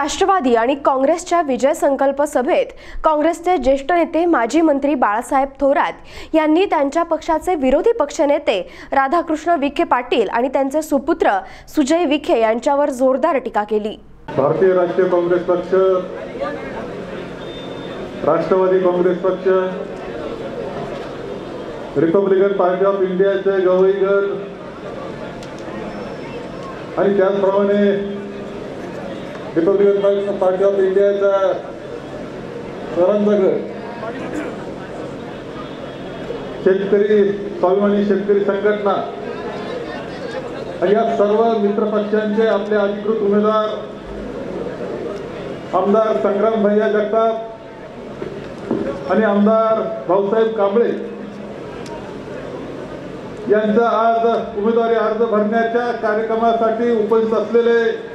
राष्ट्रवादी आणि काँग्रेसच्या विजय संकल्प सभेत काँग्रेसचे ज्येष्ठ नेते माजी मंत्री बाळासाहेब थोरात यांनी त्यांच्या पक्षाचे विरोधी पक्षनेते राधाकृष्ण विखे पाटील आणि त्यांचे सुपुत्र सुजय विखे यांच्यावर जोरदार टीका केली. भारतीय राष्ट्रीय काँग्रेस पक्ष राष्ट्रवादी काँग्रेस पक्ष रिपब्लिकन पार्टी ऑफ इंडियाचे गवईगर आणि त्याचप्रमाणे रिपब्लिकन पार्टी ऑफ इंडियाचा सरांचा गट शेतकरी स्वाभिमानी शेतकरी संघटना. आणि या सर्व मित्र पक्षांचे आपले अधिकृत उमेदवार आमदार संग्राम भैया जगताप आणि आमदार भाऊसाहेब कांबळे. यांचा आज उमेदवारी अर्ज भरण्याच्या कार्यक्रमासाठी उपस्थित असलेले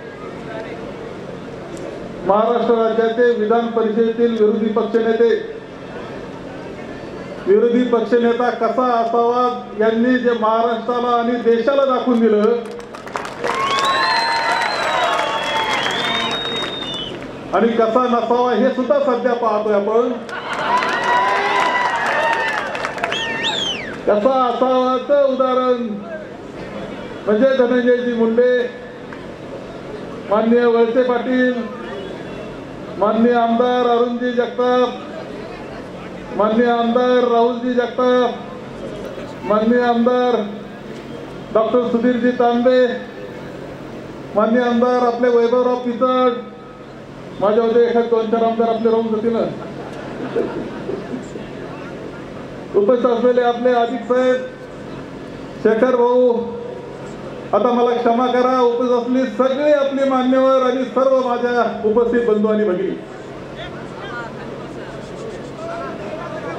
महाराष्ट्र राज्याचे विधान परिषदेतील विरोधी पक्षनेते विरोधी पक्षनेता कसा असावा यांनी जे महाराष्ट्राला आणि देशाला दाखवून दिलं आणि कसा नसावा हे सुद्धा सध्या पाहतोय आपण. कसा असावाचं उदाहरण म्हणजे धनंजयजी मुंडे माननीय वळसे पाटील माननीय आमदार अरुणजी जगताप माननीय आमदार राहुलजी जगताप माननीय आमदार डॉक्टर सुधीरजी तांबे माननीय आमदार आपले वैभवराव पितळ माझ्या होते एखाद दोन चार आमदार आपले राहून जातील उपस्थित असलेले आपले अधिक साहेब शेखर भाऊ आता मला क्षमा करा उपस्थित असली सगळे आपले मान्यवर आणि सर्व माझ्या उपस्थित बंधू आणि भगिनी.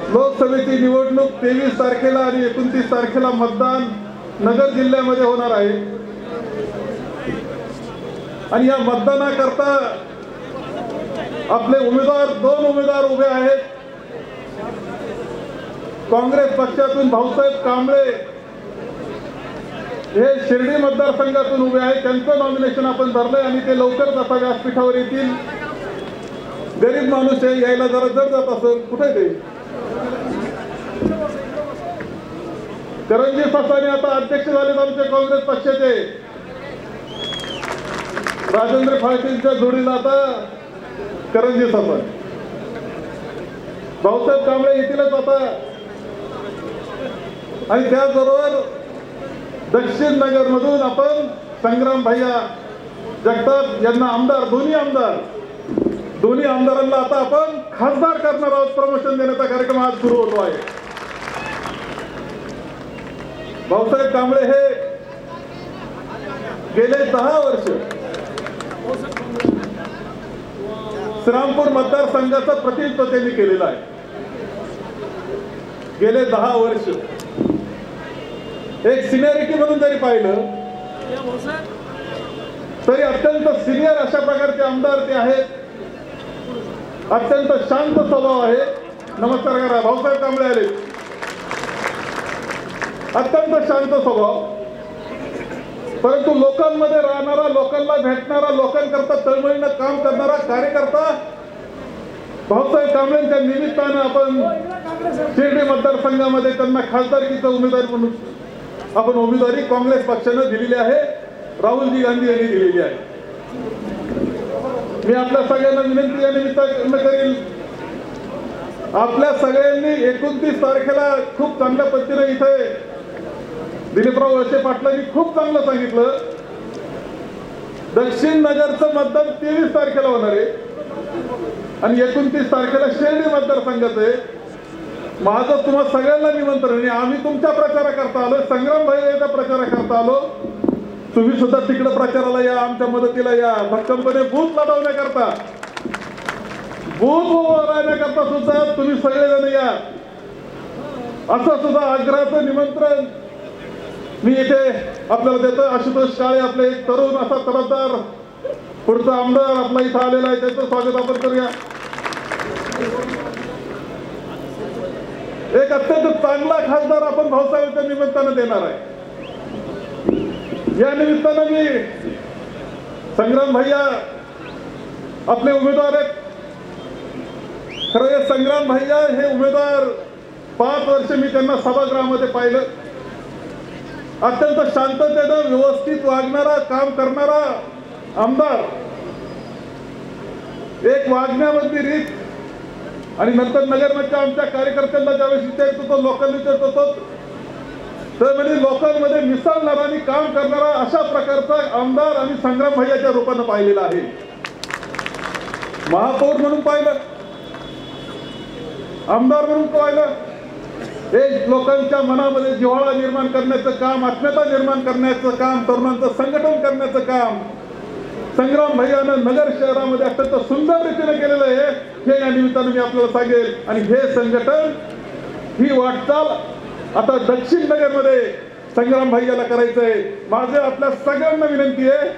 लोकसभेची निवडणूक तेवीस तारखेला आणि एकोणतीस तारखेला मतदान नगर जिल्ह्यामध्ये होणार आहे. आणि या मतदानाकरता आपले उमेदवार दोन उमेदवार उभे आहेत. काँग्रेस पक्षातून भाऊसाहेब कांबळे हे शिर्डी मतदारसंघातून उभे आहेत त्यांचं नॉमिनेशन आपण धरलंय आणि ते लवकरच आता व्यासपीठावर येतील. गरीब माणूस आहे यायला जरा जर जात असेल. कुठे ते? करंजी ससाने आता अध्यक्ष झालेत आमचे काँग्रेस पक्षाचे. राजेंद्र फाळकेंच्या जोडीला आता करंजी सफर भाऊसाहेब कांबळे येतीलच आता. आणि त्याचबरोबर दक्षिण नगर मधून आपण संग्राम भैया जगताप यांना आमदार दोन्ही आमदार दोन्ही आमदारांना आता आपण खासदार करणार आहोत. प्रमोशन देण्याचा कार्यक्रम आज सुरू होतो आहे. भाऊसाहेब कांबळे हे गेले दहा वर्ष. श्रीरामपूर मतदारसंघाचं प्रतिनिधित्व त्यांनी केलेलं आहे. गेले दहा वर्ष. एक सिनियरिटी म्हणून जरी पाहिलं तरी अत्यंत सिनियर अशा प्रकारचे आमदार ते आहेत. अत्यंत शांत स्वभाव आहे. नमस्कार करा भाऊसाहेब कांबळे आले. अत्यंत शांत स्वभाव. परंतु लोकांमध्ये राहणारा लोकांना भेटणारा लोकांकरता तळमळीनं काम करणारा कार्यकर्ता भाऊसाहेब कांबळेंच्या निमित्तानं आपण शिर्डी मतदारसंघामध्ये त्यांना खासदारकीचा उमेदवार म्हणून आपण उमेदवारी काँग्रेस पक्षानं दिलेली आहे. राहुलजी गांधी यांनी दिलेली आहे. मी आपल्या सगळ्यांना विनंती या निमित्तानं करील आपल्या सगळ्यांनी एकोणतीस तारखेला खूप चांगल्या पद्धतीने इथे दिलीपराव वळसे पाटलांनी खूप चांगलं सांगितलं. दक्षिण नगरचं मतदान तेवीस तारखेला होणार आहे. आणि एकोणतीस तारखेला शेर्डी मतदारसंघाचं आहे. माझं तुम्हाला सगळ्यांना निमंत्रण आहे. आम्ही तुमच्या प्रचाराकरता आलो संग्राम भाईचा प्रचाराकरता आलो. तुम्ही सुद्धा तिकडे प्रचाराला या आमच्या मदतीला या. भक्कमपणे बूथ लढवण्याकरता. बूथ राहण्याकरता सुद्धा तुम्ही सगळेजण या. असं सुद्धा आग्रहाचं निमंत्रण मी इथे आपल्याला देतो. आशुतोष काळे आपले एक तरुण असा तरफदार पुढचा आमदार आपला इथं आलेला आहे. त्याचं स्वागत आपण करूया. एक अत्यंत चांगला खासदार आपण भाऊसाहेबांच्या निमित्तानं देणार आहे. या निमित्तानं मी संग्राम भैया आपले उमेदवार आहेत. खरं हे संग्राम भैया हे उमेदवार पाच वर्ष मी त्यांना सभागृहामध्ये पाहिलं. अत्यंत शांततेनं व्यवस्थित वागणारा काम करणारा आमदार. एक वागण्यामधली रीत आणि नंतर नगरमधच्या आमच्या कार्यकर्त्यांना ज्यावेळेस विचारत होतो लोकल विचारत होतो. तर म्हणजे लोकलमध्ये मिसळणारा आणि काम करणारा अशा प्रकारचा आमदार आणि संग्राम भैयाच्या रूपानं पाहिलेला आहे. महापौर म्हणून पाहिलं. आमदार म्हणून पाहिलं. हे लोकांच्या मनामध्ये जिव्हाळा निर्माण करण्याचं काम आत्मीयता निर्माण करण्याचं काम तरुणांचं संघटन करण्याचं काम संग्राम भैयानं नगर शहरामध्ये अत्यंत सुंदर रीतीने केलेलं आहे. हे या निमित्तानं मी आपल्याला सांगेल. आणि हे संघटन ही वाटचाल आता दक्षिण नगरमध्ये संग्राम भैयाला करायचंय. माझं आपल्या सगळ्यांना विनंती आहे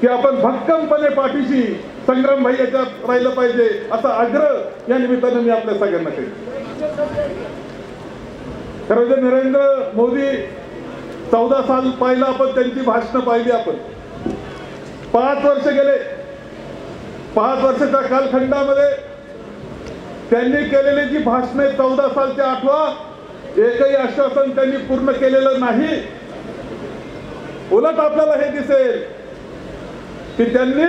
की आपण भक्कमपणे पाठीशी संग्राम भैयाच्या राहिलं पाहिजे असा आग्रह या निमित्तानं मी आपल्या सगळ्यांना करेन. खरं तर नरेंद्र मोदी चौदा साल पाहिलं आपण त्यांची भाषणं पाहिली आपण. पाच वर्ष गेले. पाच वर्षाच्या कालखंडामध्ये त्यांनी केलेली जी भाषणे चौदा सालच्या आठवा एकही आश्वासन त्यांनी पूर्ण केलेलं नाही. उलट आपल्याला हे दिसेल की त्यांनी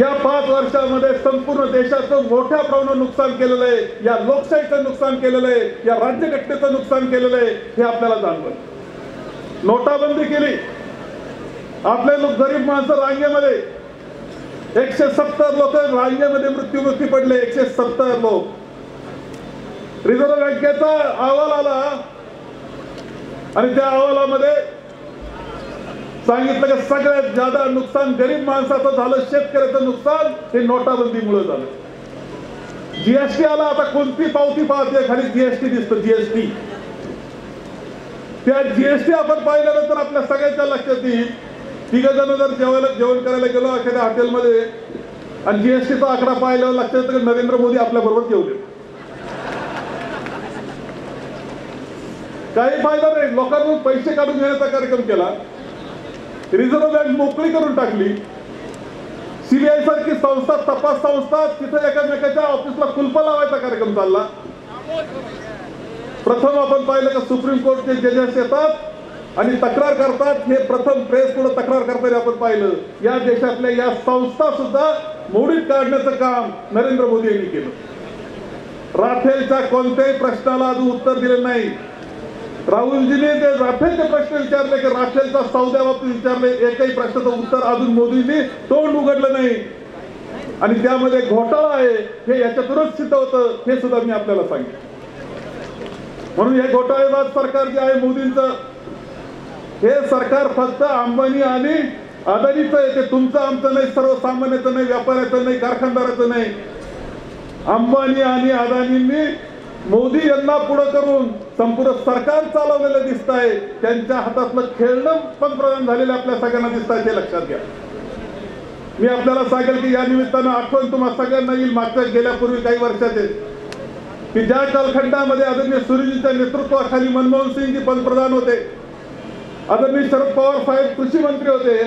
या पाच वर्षामध्ये संपूर्ण देशाचं मोठ्या प्रमाणात नुकसान केलेलं आहे या लोकशाहीचं नुकसान केलेलं आहे या राज्यघटनेचं नुकसान केलेलं आहे हे आपल्याला जाणवत नोटाबंदी केली. आपले लोक गरीब माणसं रांगेमध्ये. एकशे सत्तर लोक रांगेमध्ये मृत्युमुखी पडले एकशे सत्तर लोक. रिझर्व्ह बँकेचा अहवाल आला. आणि त्या अहवालामध्ये सांगितलं की सगळ्यात जादा नुकसान गरीब माणसाचं झालं शेतकऱ्याचं नुकसान हे नोटाबंदीमुळे झालं. जीएसटी आला आता कोणती पावती पाहते? खाली जीएसटी दिसतं जीएसटी त्या जीएसटी आपण पाहिल्यानंतर आपल्या सगळ्यांच्या लक्षात येईल तिघ जण जर जेवायला जेवण करायला गेलो एखाद्या हॉटेलमध्ये आणि जीएसटीचा आकडा पाहिल्यावर लक्षात येतं नरेंद्र मोदी आपल्या बरोबर जेवले. काही फायदा नाही. लोकांकडून पैसे काढून घेण्याचा कार्यक्रम केला. रिझर्व्ह बँक मोकळी करून टाकली. सीबीआय सारखी संस्था तपास संस्था तिथे एकामेकाच्या ऑफिसला कुलप लावायचा कार्यक्रम चालला. प्रथम आपण पाहिलं का सुप्रीम कोर्टचे जजेस येतात. आणि तक्रार करतात हे प्रथम प्रेस पुढे तक्रार करताना आपण पाहिलं. या देशातल्या या संस्था सुद्धा मोडीत काढण्याचं काम नरेंद्र मोदी यांनी केलं. राफेलच्या कोणत्याही प्रश्नाला अजून उत्तर दिलं नाही. राहुलजीने ते राफेलचे प्रश्न विचारले की राफेलचा सौद्याबाबतीत विचारले एकही प्रश्नाचं उत्तर अजून मोदींनी तोंड उघडलं नाही. आणि त्यामध्ये घोटाळा आहे हे याच्यातूनच सिद्ध होतं हे सुद्धा मी आपल्याला सांगितलं म्हणून हे घोटाळेबाज सरकार जे आहे मोदींचं हे सरकार फक्त अंबानी आणि अदानीचं आहे ते. तुमचं आमचं नाही सर्वसामान्याचं नाही व्यापाऱ्याचं नाही कारखानदाराचं नाही. अंबानी आणि अदानींनी मोदी यांना पुढे करून संपूर्ण सरकार चालवलेलं दिसत आहे. त्यांच्या हातातलं खेळणं पंतप्रधान झालेलं आपल्या सगळ्यांना दिसत आहे ते लक्षात घ्या. मी आपल्याला सांगेल की या निमित्तानं आठवण तुम्हाला सगळ्यांना येईल. मागच्या गेल्यापूर्वी काही वर्षाचे की ज्या कालखंडामध्ये आदरणीय सूर्यजींच्या नेतृत्वाखाली मनमोहन सिंगजी पंतप्रधान होते. आदरणीय शरद पवार साहेब कृषी मंत्री होते.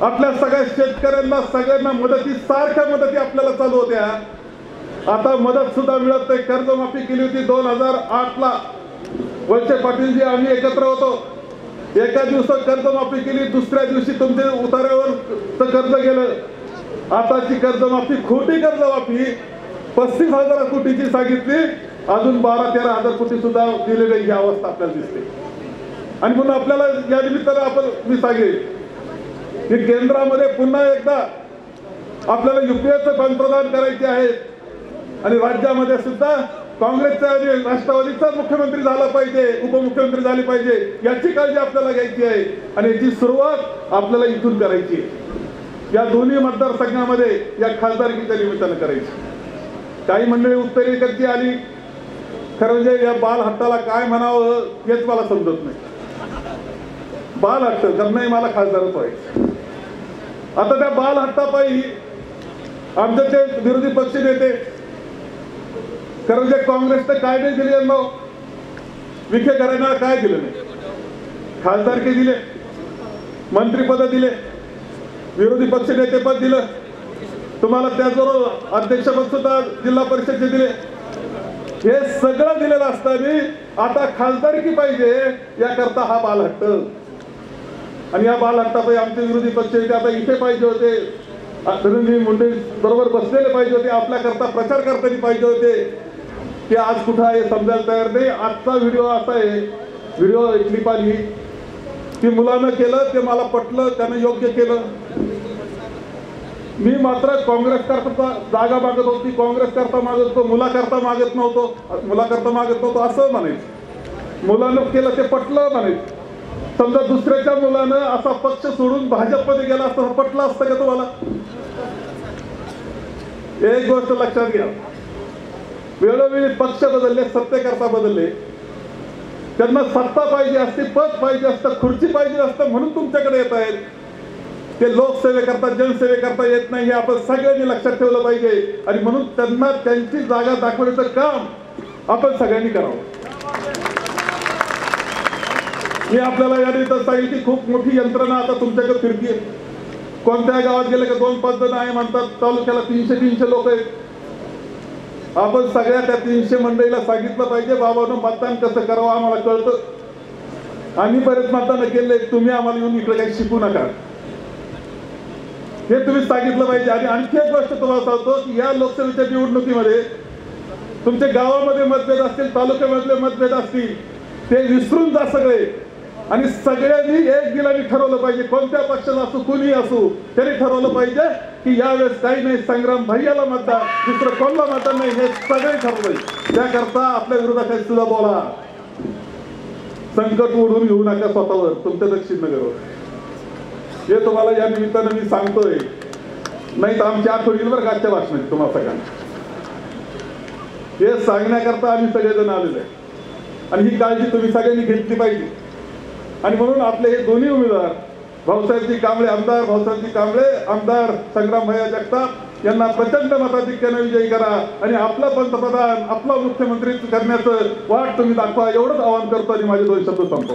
आपल्या सगळ्या शेतकऱ्यांना सगळ्यांना मदती सारख्या मदती आपल्याला चालू होत्या. आता मदत सुद्धा मिळत नाही. कर्जमाफी केली होती दोन हजार आठ ला. वळसे पाटीलजी आम्ही एकत्र होतो. एका दिवसात कर्जमाफी केली दुसऱ्या दिवशी तुमच्या उतार्यावर कर्ज गेलं. आताची कर्जमाफी खोटी कर्जमाफी पस्तीस हजार कोटीची सांगितली. अजून बारा तेरा हजार कोटी सुद्धा दिलेली ही अवस्था आपल्याला दिसते. आणि म्हणून आपल्याला या निमित्तानं आपण मी सांगेल की केंद्रामध्ये पुन्हा एकदा आपल्याला युपीएचं पंतप्रधान करायचे आहेत आणि राज्यामध्ये सुद्धा काँग्रेसचा आणि राष्ट्रवादीचा मुख्यमंत्री झाला पाहिजे उपमुख्यमंत्री झाले पाहिजे याची काळजी आपल्याला घ्यायची आहे. आणि याची सुरुवात आपल्याला इथून करायची आहे. या दोन्ही मतदारसंघामध्ये या खासदारकीच्या निमित्तानं करायची. काही मंडळी उत्तरेकडची आली. खरं म्हणजे या बाल हट्टाला काय म्हणावं हेच मला समजत नाही. बाल हट्ट कारण नाही मला खासदारच व्हायचं आता त्या बाल हट्टापायी आमचे ते विरोधी पक्ष नेते कारण जे काँग्रेसने काय नाही दिले यांना विखे करायला काय दिलं नाही? खासदारकी दिले मंत्रीपद दिले विरोधी पक्ष नेतेपद दिलं. तुम्हाला त्याचबरोबर अध्यक्षपद सुद्धा जिल्हा परिषदचे दिले. हे सगळं दिलेलं असताना आता खासदारकी पाहिजे याकरता हा बालहट्ट आणि या बालहट्टापायी आमचे विरोधी पक्ष येते आता इथे पाहिजे होते. धनंजय मुंडे बरोबर बसलेले पाहिजे होते. आपल्याकरता प्रचार करताना पाहिजे होते. ते आज कुठं आहे समजायला तयार नाही. आजचा व्हिडिओ असा आहे. व्हिडिओ क्लिप आली ती मुलानं केलं ते मला पटलं त्यानं योग्य केलं. मी मात्र काँग्रेस करता जागा मागत होती. काँग्रेस करता मागत होतो. मुलाकरता मागत नव्हतो. मुलाकरता मागत नव्हतो असं म्हणायचं. मुलानं केलं ते पटलं म्हणायचं. समजा दुसऱ्याच्या मुलानं असा पक्ष सोडून भाजपमध्ये गेला असतं पटला असतं का तुम्हाला? एक गोष्ट लक्षात घ्या. वेळोवेळी पक्ष बदलले सत्तेकरता बदलले. त्यांना सत्ता पाहिजे असते पद पाहिजे असतं खुर्ची पाहिजे असतं म्हणून तुमच्याकडे येत आहेत. ते लोकसेवेकरता जनसेवेकरता येत नाही हे आपण सगळ्यांनी लक्षात ठेवलं पाहिजे. आणि म्हणून त्यांना त्यांची जागा दाखवण्याचं काम आपण सगळ्यांनी करावं. मी आपल्याला या तर सांगेल की खूप मोठी यंत्रणा आता तुमच्याकडे फिरतीये कोणत्या गावात गेले का दोन पाच जण आहे म्हणतात तालुक्याला तीनशे तीनशे लोक आहेत. आपण सगळ्या त्या तीनशे मंडळीला सांगितलं पाहिजे बाबानं मतदान कसं करावं आम्हाला कळतं. आम्ही बरेच मतदान केले तुम्ही आम्हाला येऊन इकडे काही शिकू नका. हे तुम्ही सांगितलं पाहिजे. आणि आणखी एक गोष्ट तुम्हाला सांगतो की या लोकसभेच्या निवडणुकीमध्ये तुमच्या गावामध्ये मतभेद असतील तालुक्यामधले मतभेद असतील ते विसरून जा सगळे. आणि सगळ्यांनी एक दिलाने ठरवलं पाहिजे. कोणत्या पक्षाला असू कुणी असू त्यांनी ठरवलं पाहिजे की यावेळेस काही नाही संग्राम भैयाला मतदान दुसरं कोणला मतदान नाही हे सगळे ठरवलंय. त्याकरता आपल्या विरोधात सुद्धा बोला. संकट ओढून घेऊ नका स्वतःवर तुमच्या दक्षिण नगरवर हे तुम्हाला या निमित्तानं मी सांगतोय. नाही तर आमची आठवण बरं गाजच्या भाषणात तुम्हाला सगळ्यांना. हे सांगण्याकरता आम्ही सगळेजण आलेलो आहे. आणि ही काळजी तुम्ही सगळ्यांनी घेतली पाहिजे. आणि म्हणून आपले हे दोन्ही उमेदवार भाऊसाहेबजी कांबळे आमदार भाऊसाहेबजी कांबळे आमदार संग्राम भैया जगताप यांना प्रचंड मताधिक्याने विजयी करा आणि आपला पंतप्रधान आपला मुख्यमंत्री करण्याचं वाट तुम्ही दाखवा एवढंच आवाहन करतो आणि माझे दोन शब्द संपवतो.